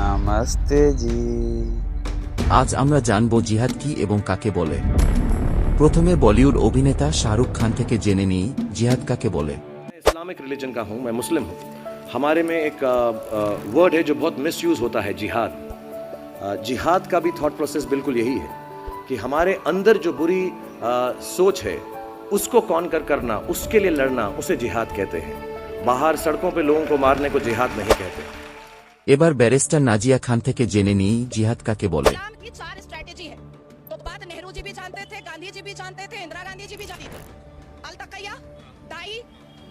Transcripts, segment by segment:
নমস্তে জি আজ আমরা জানব জিহাদ কি এবং কাকে বলে প্রথমে বলিউড অভিনেতা শাহরুখ খান থেকে জেনে নিই জিহাদ কাকে বলে मैं इस्लामिक रिलीजन का हूँ मैं मुस्लिम हूँ हमारे में एक वर्ड है जो बहुत मिसयूज़ होता है जिहाद अ, जिहाद का भी थॉट प्रोसेस बिल्कुल यही है कि हमारे अंदर जो बुरी अ, सोच है उसको कौन कर करना उसके लिए लड़ना उसे जिहाद कहते हैं बाहर सड़कों पे लोगों को मारने को जिहाद नहीं कहते এবার ব্যারিস্টার নাজিয়া খান থেকে জেনে নিই জিহাদ কাকে বলে इस्लाम की चार स्ट्रेटेजी है तो बात नेहरू जी भी जानते थे गांधी जी भी जानते थे इंदिरा गांधी जी भी जानती थी अल तकैया दाई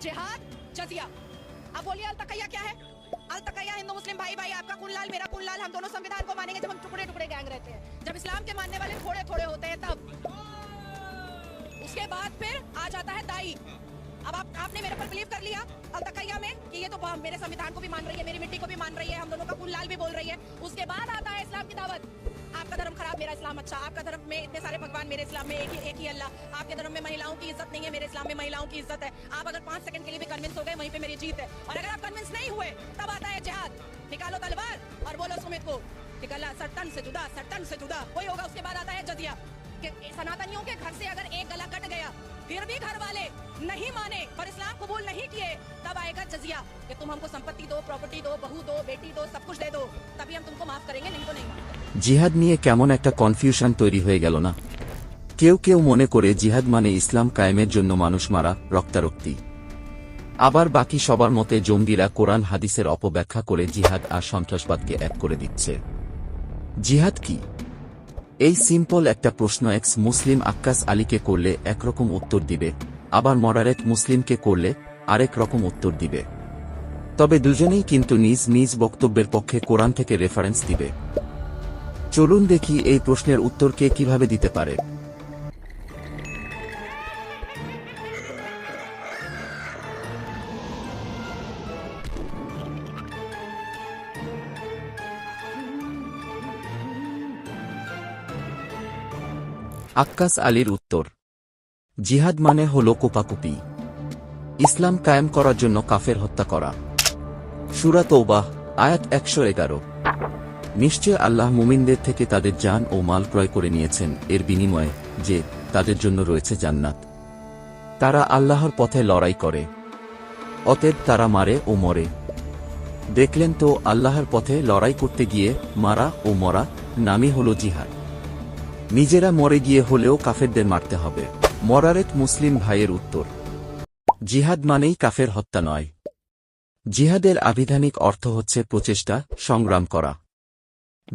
जिहाद जजिया अब बोलिए अल तकैया क्या है अल तकैया हिंदू मुस्लिम भाई भाई आपका कुल्लाल मेरा कुल्लाल हम दोनों संविधान को मानेंगे जब हम टुकड़े टुकड़े गैंग रहते हैं जब इस्लाम के मानने वाले थोड़े थोड़े होते हैं तब उसके बाद फिर आ जाता है दाई अब आप आपने मेरे पर बिलीव कर लिया अल तकैया में कि ये तो मेरे संविधान को भी मान रही है, मेरी मिट्टी को भी मान रही है, हम दोनों का कुल्लाल भी बोल रही है। उसके बाद आता है इस्लाम की दावत। आपका धर्म खराब, मेरा इस्लाम अच्छा। आपका धर्म में इतने सारे भगवान मेरे इस्लाम में एक ही एक ही अल्लाह। आपके धर्म में महिलाओं की इज़्ज़त नहीं है, मेरे इस्लाम में महिलाओं की इज़्ज़त है। आप अगर पाँच सेकंड के लिए भी कन्विंस हो गए, वहीं पे मेरी जीत है। और अगर आप कन्विंस नहीं हुए, तब आता है जिहाद। निकालो तलवार और बोलो सुमित को गला सट्टन से जुदा सट्टन से जुदा। वही होगा, उसके बाद आता है जजिया। कि सनातनियों के घर से अगर एक गला कट गया, फिर भी घर वाले कबूल नहीं किए तब आएगा जजिया कि तुम हमको संपत्ति दो प्रॉपर्टी दो बहू दो बेटी दो सब कुछ दे दो तभी हम तुमको माफ करेंगे नहीं तो नहीं माफ জিহাদ নিয়ে কেমন একটা কনফিউশন তৈরি হয়ে গেল না কেউ কেউ মনে করে জিহাদ মানে ইসলাম কায়েমের জন্য মানুষ মারা রক্তারক্তি আবার বাকি সবার মতে জঙ্গিরা কোরআন হাদিসের অপব্যাখ্যা করে জিহাদ আর সন্ত্রাসবাদকে এক করে দিচ্ছে জিহাদ কি এই সিম্পল একটা প্রশ্ন এক্স মুসলিম আক্কাস আলীকে করলে একরকম উত্তর দিবে আবার মডারেট মুসলিমকে করলে আরেক রকম উত্তর দিবে। তবে দুজনেই কিন্তু নিজ নিজ বক্তব্যের পক্ষে কোরআন থেকে রেফারেন্স দিবে। চলুন দেখি এই প্রশ্নের উত্তর কে কীভাবে দিতে পারে। আক্কাস আলীর উত্তর, জিহাদ মানে হল কোপাকুপি। ইসলাম কায়েম করার জন্য কাফের হত্যা করা। সুরা তৌবাহ আয়াত একশো এগারো। নিশ্চয় আল্লাহ মুমিনদের থেকে তাদের জান ও মাল ক্রয় করে নিয়েছেন, এর বিনিময়ে যে তাদের জন্য রয়েছে জান্নাত। তারা আল্লাহর পথে লড়াই করে। অতএব তারা মারে ও মরে। দেখলেন তো আল্লাহর পথে লড়াই করতে গিয়ে মারা ও মরা নামই হল জিহাদ। নিজেরা মরে গিয়ে হলেও কাফেরদের মারতে হবে। মরারেত মুসলিম ভাইয়ের উত্তর জিহাদ মানেই কাফের হত্যা নয়। জিহাদের আবিধানিক অর্থ হচ্ছে প্রচেষ্টা, সংগ্রাম করা।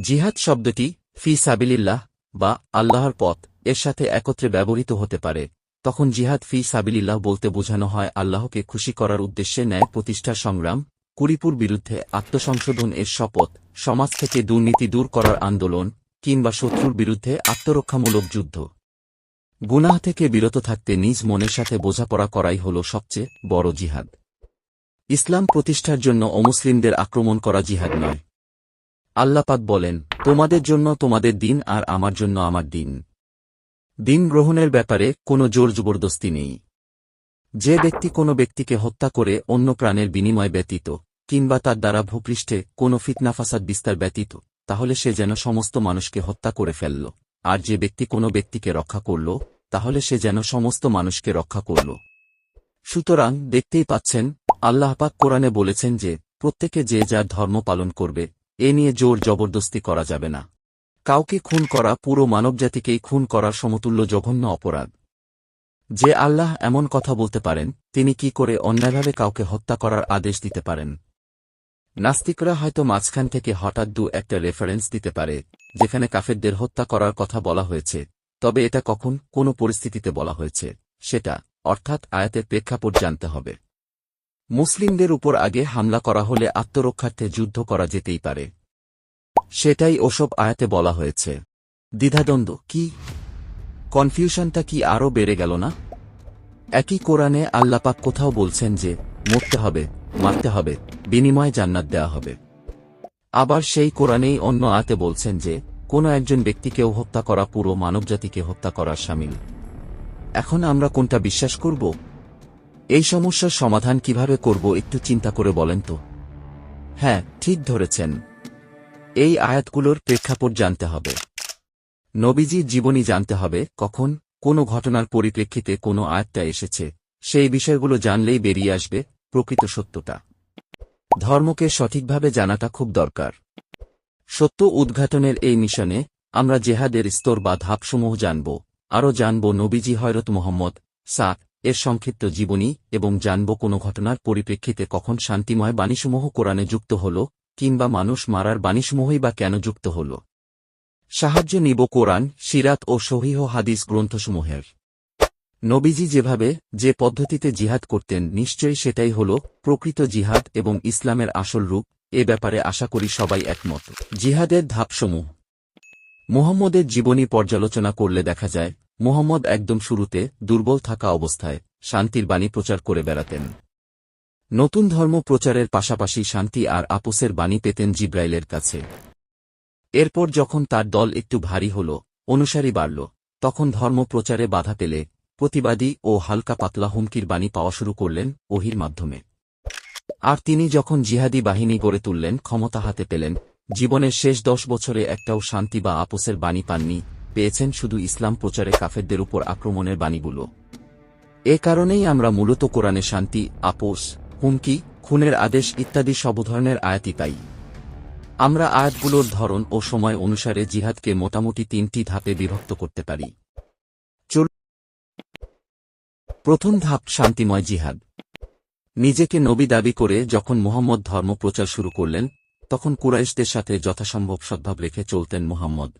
জিহাদ শব্দটি ফি সাবিলিল্লাহ বা আল্লাহর পথ, এর সাথে একত্রে ব্যবহৃত হতে পারে। তখন জিহাদ ফি সাবিলিল্লাহ বলতে বোঝানো হয় আল্লাহকে খুশি করার উদ্দেশ্যে ন্যায় প্রতিষ্ঠা, সংগ্রাম কুরিপুর বিরুদ্ধে আত্মসংশোধন এর শপথ, সমাজ থেকে দুর্নীতি দূর করার আন্দোলন কিংবা শত্রুর বিরুদ্ধে আত্মরক্ষামূলক যুদ্ধ। গুনাহ থেকে বিরত থাকতে নিজ মনের সাথে বোঝাপড়া করাই হল সবচেয়ে বড় জিহাদ। ইসলাম প্রতিষ্ঠার জন্য অমুসলিমদের আক্রমণ করা জিহাদ নয়। আল্লাপাক বলেন, তোমাদের জন্য তোমাদের দিন আর আমার জন্য আমার দিন। দিন গ্রহণের ব্যাপারে কোনো জোর জবরদস্তি নেই। যে ব্যক্তি কোনো ব্যক্তিকে হত্যা করে অন্য প্রাণের বিনিময় ব্যতীত, কিংবা তার দ্বারা ভূপৃষ্ঠে কোনো ফিতনাফাসাদ বিস্তার ব্যতীত, তাহলে সে যেন সমস্ত মানুষকে হত্যা করে ফেলল। আর যে ব্যক্তি কোনো ব্যক্তিকে রক্ষা করল তাহলে সে যেন সমস্ত মানুষকে রক্ষা করল। সুতরাং দেখতেই পাচ্ছেন আল্লাহপাক কোরআনে বলেছেন যে, প্রত্যেকে যে যার ধর্ম পালন করবে, এ নিয়ে জোর জবরদস্তি করা যাবে না। কাউকে খুন করা পুরো মানবজাতিকেই খুন করার সমতুল্য জঘন্য অপরাধ। যে আল্লাহ এমন কথা বলতে পারেন, তিনি কি করে অন্যায়ভাবে কাউকে হত্যা করার আদেশ দিতে পারেন? নাস্তিকরা হয়তো মাঝখান থেকে হঠাৎ দু একটা রেফারেন্স দিতে পারে, যেখানে কাফেরদের হত্যা করার কথা বলা হয়েছে। তবে এটা কখন কোন পরিস্থিতিতে বলা হয়েছে, সেটা, অর্থাৎ আয়াতের প্রেক্ষাপট জানতে হবে। মুসলিমদের উপর আগে হামলা করা হলে আত্মরক্ষার্থে যুদ্ধ করা যেতেই পারে। সেটাই ওসব আয়াতে বলা হয়েছে। দ্বিধাদ্বন্দ্ব, কি? কনফিউশনটা কি আরও বেড়ে গেল না? একই কোরআনে আল্লাপাক কোথাও বলছেন যে, মরতে হবে, মারতে হবে, বিনিময়ে জান্নাত দেওয়া হবে। আবার সেই কোরআনেই অন্য আয়াতে বলছেন যে কোনো একজন ব্যক্তিকেও হত্যা করা পুরো মানবজাতিকে হত্যা করার সামিল। এখন আমরা কোনটা বিশ্বাস করব? এই সমস্যার সমাধান কীভাবে করব একটু চিন্তা করে বলেন তো। হ্যাঁ ঠিক ধরেছেন। এই আয়াতগুলোর প্রেক্ষাপট জানতে হবে। নবীজির জীবনী জানতে হবে কখন, কোনো ঘটনার পরিপ্রেক্ষিতে কোনো আয়াতটা এসেছে। সেই বিষয়গুলো জানলেই বেরিয়ে আসবে প্রকৃত সত্যটা। ধর্মকে সঠিকভাবে জানাটা খুব দরকার। সত্য উদ্ঘাটনের এই মিশনে আমরা জেহাদের স্তর বা ধাপসমূহ জানব, আরও জানব নবীজি হয়রত মোহাম্মদ সা এর সংক্ষিপ্ত জীবনী এবং জানব কোনো ঘটনার পরিপ্রেক্ষিতে কখন শান্তিময় বাণীসমূহ কোরআনে যুক্ত হল, কিংবা মানুষ মারার বাণীসমূহই বা কেন যুক্ত হল। সাহায্য নিব কোরআন, সিরাত ও সহিহ হাদিস গ্রন্থসমূহের। নবীজি যেভাবে যে পদ্ধতিতে জিহাদ করতেন, নিশ্চয়ই সেটাই হল প্রকৃত জিহাদ এবং ইসলামের আসল রূপ এ ব্যাপারে আশা করি সবাই একমত। জিহাদের ধাপসমূহ। মুহম্মদের জীবনী পর্যালোচনা করলে দেখা যায়, মুহম্মদ একদম শুরুতে দুর্বল থাকা অবস্থায় শান্তির বাণী প্রচার করে বেড়াতেন। নতুন ধর্ম প্রচারের পাশাপাশি শান্তি আর আপোসের বাণী পেতেন জিব্রাইলের কাছে। এরপর যখন তার দল একটু ভারী হল, অনুসারী বাড়ল, তখন ধর্ম প্রচারে বাধা পেলে প্রতিবাদী ও হালকা পাতলা হুমকির বাণী পাওয়া শুরু করলেন ওহির মাধ্যমে। আর তিনি যখন জিহাদি বাহিনী গড়ে তুললেন, ক্ষমতা হাতে পেলেন। জীবনের শেষ দশ বছরে একটাও শান্তি বা আপোসের বাণী পাননি। পেয়েছেন শুধু ইসলাম প্রচারে কাফেরদের উপর আক্রমণের বাণীগুলো। এ কারণেই আমরা মূলত কোরআনে শান্তি, আপোস, হুমকি, খুনের আদেশ ইত্যাদি সব ধরনের আয়াতি পাই। আমরা আয়াতগুলোর ধরন ও সময় অনুসারে জিহাদকে মোটামুটি তিনটি ধাপে বিভক্ত করতে পারি। প্রথম ধাপ, শান্তিময় জিহাদ। নিজেকে নবী দাবি করে যখন মুহাম্মদ ধর্ম প্রচার শুরু করলেন, তখন কুরাইশদের সাথে যথাসম্ভব সদ্ভাব রেখে চলতেন মুহাম্মদ।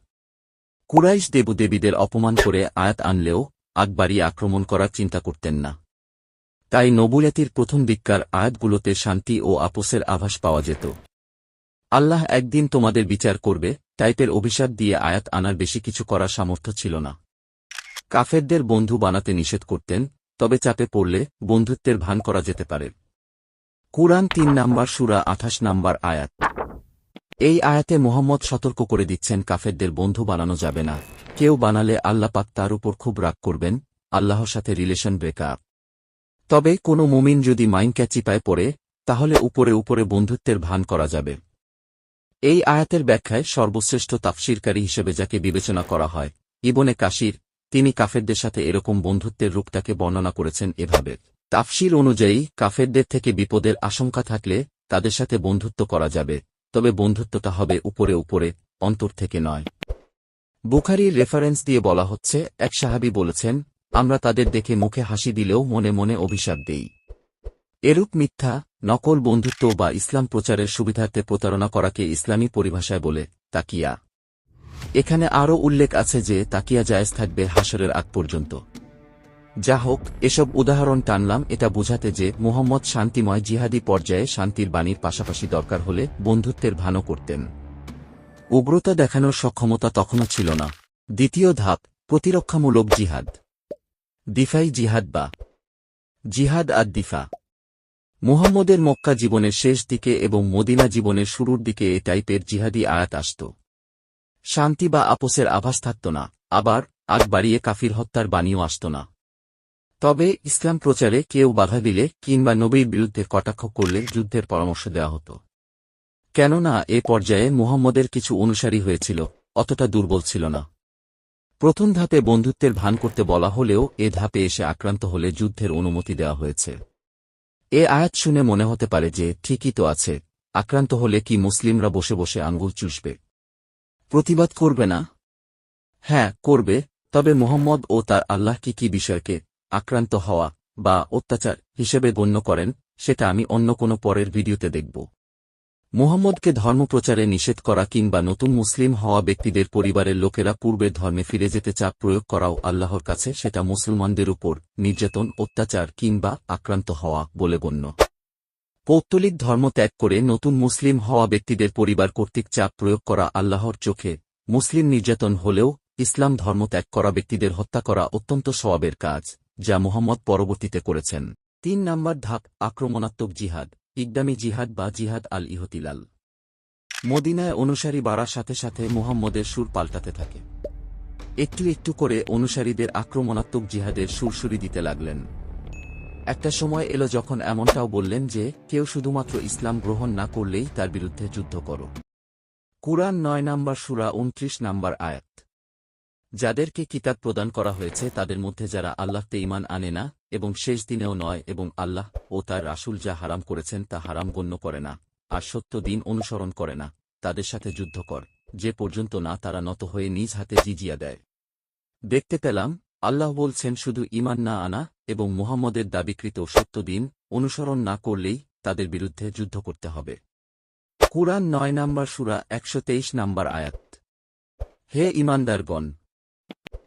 কুরাইশ দেবদেবীদের অপমান করে আয়াত আনলেও আকবারি আক্রমণ করার চিন্তা করতেন না। তাই নবুয়াতির প্রথম দিককার আয়াতগুলোতে শান্তি ও আপোসের আভাস পাওয়া যেত। আল্লাহ একদিন তোমাদের বিচার করবে, টাইপের অভিশাপ দিয়ে আয়াত আনার বেশি কিছু করার সামর্থ্য ছিল না। কাফেরদের বন্ধু বানাতে নিষেধ করতেন তবে চাপে পড়লে বন্ধুত্বের ভান করা যেতে পারে। কুরআন তিন নাম্বার সুরা আঠাশ নাম্বার আয়াত। এই আয়াতে মোহাম্মদ সতর্ক করে দিচ্ছেন, কাফেরদের বন্ধু বানানো যাবে না। কেউ বানালে আল্লাপাক তার উপর খুব রাগ করবেন, আল্লাহর সাথে রিলেশন ব্রেকআপ তবে কোনো মুমিন যদি মাইন ক্যাচিপায় পড়ে, তাহলে উপরে উপরে বন্ধুত্বের ভান করা যাবে। এই আয়াতের ব্যাখ্যায় সর্বশ্রেষ্ঠ তাফসিরকারী হিসেবে যাকে বিবেচনা করা হয়, ইবনে কাশির তিনি কাফেরদের সাথে এরকম বন্ধুত্বের রূপটাকে বর্ণনা করেছেন এভাবে। তাফসির অনুযায়ী, কাফেরদের থেকে বিপদের আশঙ্কা থাকলে তাদের সাথে বন্ধুত্ব করা যাবে, তবে বন্ধুত্বটা হবে উপরে উপরে, অন্তর থেকে নয়। বুখারির রেফারেন্স দিয়ে বলা হচ্ছে, এক সাহাবি বলেছেন, আমরা তাদের দেখে মুখে হাসি দিলেও মনে মনে অভিশাপ দেই। এরূপ মিথ্যা, নকল বন্ধুত্ব বা ইসলাম প্রচারের সুবিধার্থে প্রতারণা করাকে ইসলামী পরিভাষায় বলে তাকিয়া। এখানে আরও উল্লেখ আছে যে তাকিয়া জায়েজ থাকবে হাসরের আগ পর্যন্ত। যা হোক, এসব উদাহরণ টানলাম, এটা বোঝাতে যে মুহম্মদ শান্তিময় জিহাদি পর্যায়ে শান্তির বাণীর পাশাপাশি দরকার হলে বন্ধুত্বের ভানও করতেন। উগ্রতা দেখানোর সক্ষমতা তখনও ছিল না। দ্বিতীয় ধাপ, প্রতিরক্ষামূলক জিহাদ। দিফাই জিহাদ বা জিহাদ আর দিফা। মুহাম্মদের মক্কা জীবনের শেষ দিকে এবং মদিনা জীবনের শুরুর দিকে এ টাইপের জিহাদি আয়াত আসত। শান্তি বা আপোসের আভাস থাকত না, আবার আগ বাড়িয়ে কাফির হত্যার বাণীও আসত না। তবে ইসলাম প্রচারে কেউ বাধা দিলে কিংবা নবীর বিরুদ্ধে কটাক্ষ করলে যুদ্ধের পরামর্শ দেওয়া হতো। কেননা এ পর্যায়ে মুহাম্মদের কিছু অনুসারী হয়েছিল, অতটা দুর্বল ছিল না। প্রথম ধাপে বন্ধুত্বের ভান করতে বলা হলেও এ ধাপে এসে আক্রান্ত হলে যুদ্ধের অনুমতি দেওয়া হয়েছে। এ আয়াত শুনে মনে হতে পারে যে ঠিকই তো আছে, আক্রান্ত হলে কি মুসলিমরা বসে বসে আঙ্গুল চুষবে? প্রতিবাদ করবে না? হ্যাঁ করবে, তবে মোহাম্মদ ও তার আল্লাহ কি কি বিষয়কে আক্রান্ত হওয়া বা অত্যাচার হিসেবে গণ্য করেন, সেটা আমি অন্য কোনো পরের ভিডিওতে দেখব। মুহাম্মদকে ধর্মপ্রচারে নিষেধ করা কিংবা নতুন মুসলিম হওয়া ব্যক্তিদের পরিবারের লোকেরা পূর্বে ধর্মে ফিরে যেতে চাপ প্রয়োগ করাও আল্লাহর কাছে, সেটা মুসলমানদের উপর নির্যাতন, অত্যাচার কিংবা আক্রান্ত হওয়া বলে গণ্য। পৌত্তলিক ধর্ম ত্যাগ করে নতুন মুসলিম হওয়া ব্যক্তিদের পরিবার কর্তৃক চাপ প্রয়োগ করা আল্লাহর চোখে, মুসলিম নির্যাতন হলেও ইসলাম ধর্ম ত্যাগ করা ব্যক্তিদের হত্যা করা অত্যন্ত সওয়াবের কাজ, যা মোহাম্মদ পরবর্তীতে করেছেন। তিন নম্বর ধাপ, আক্রমণাত্মক জিহাদ, ইকদামি জিহাদ বা জিহাদ আল ইহতিলাল। মদিনায় অনুসারী বাড়ার সাথে সাথে মুহাম্মদের সুর পাল্টাতে থাকে। একটু একটু করে অনুসারীদের আক্রমণাত্মক জিহাদের সুরসুরি দিতে লাগলেন। একটা সময় এলো যখন এমনটাও বললেন যে, কেউ শুধুমাত্র ইসলাম গ্রহণ না করলেই তার বিরুদ্ধে যুদ্ধ করো। কুরআন নয় নম্বর সুরা উনত্রিশ নম্বর আয়াত। যাদেরকে কিতাব প্রদান করা হয়েছে তাদের মধ্যে যারা আল্লাহতে ইমান আনে না, এবং শেষ দিনেও নয়, এবং আল্লাহ ও তার রাসূল যা হারাম করেছেন তা হারাম গণ্য করে না, আর সত্য দিন অনুসরণ করে না, তাদের সাথে যুদ্ধ কর, যে পর্যন্ত না তারা নত হয়ে নিজ হাতে জিজিয়া দেয়। দেখতে পেলাম আল্লাহ বলছেন, শুধু ইমান না আনা এবং মুহাম্মদের দাবিকৃত সত্য দিন অনুসরণ না করলেই তাদের বিরুদ্ধে যুদ্ধ করতে হবে। কুরআন নয় নম্বর সুরা, একশো তেইশ নম্বর আয়াত। হে ইমানদারগণ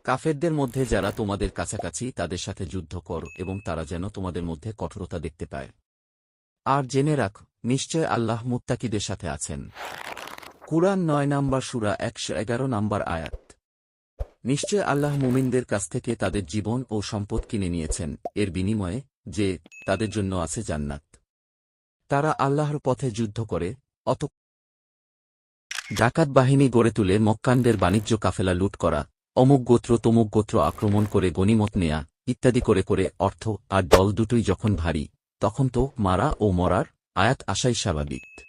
কাফেরদের মধ্যে যারা তোমাদের কাছাকাছি, তাদের সাথে যুদ্ধ কর এবং তারা যেন তোমাদের মধ্যে কঠোরতা দেখতে পায়। আর জেনে রাখ, নিশ্চয় আল্লাহ মুত্তাকিদের সাথে আছেন। কুরআন নয় নম্বর সুরা, একশো এগারো নম্বর আয়াত। নিশ্চয় আল্লাহ মুমিনদের কাছ থেকে তাদের জীবন ও সম্পদ কিনে নিয়েছেন, এর বিনিময়ে, যে, তাদের জন্য আছে জান্নাত। তারা আল্লাহর পথে যুদ্ধ করে, অত ডাকাত বাহিনী গড়ে তুলে মক্কানদের বাণিজ্য কাফেলা লুট করা, অমুক গোত্র তমুক গোত্র আক্রমণ করে গনিমত নেয়া, ইত্যাদি করে করে অর্থ আর দল দুটোই যখন ভারী, তখন তো মারা ও মরার আয়াত আশাই স্বাভাবিক।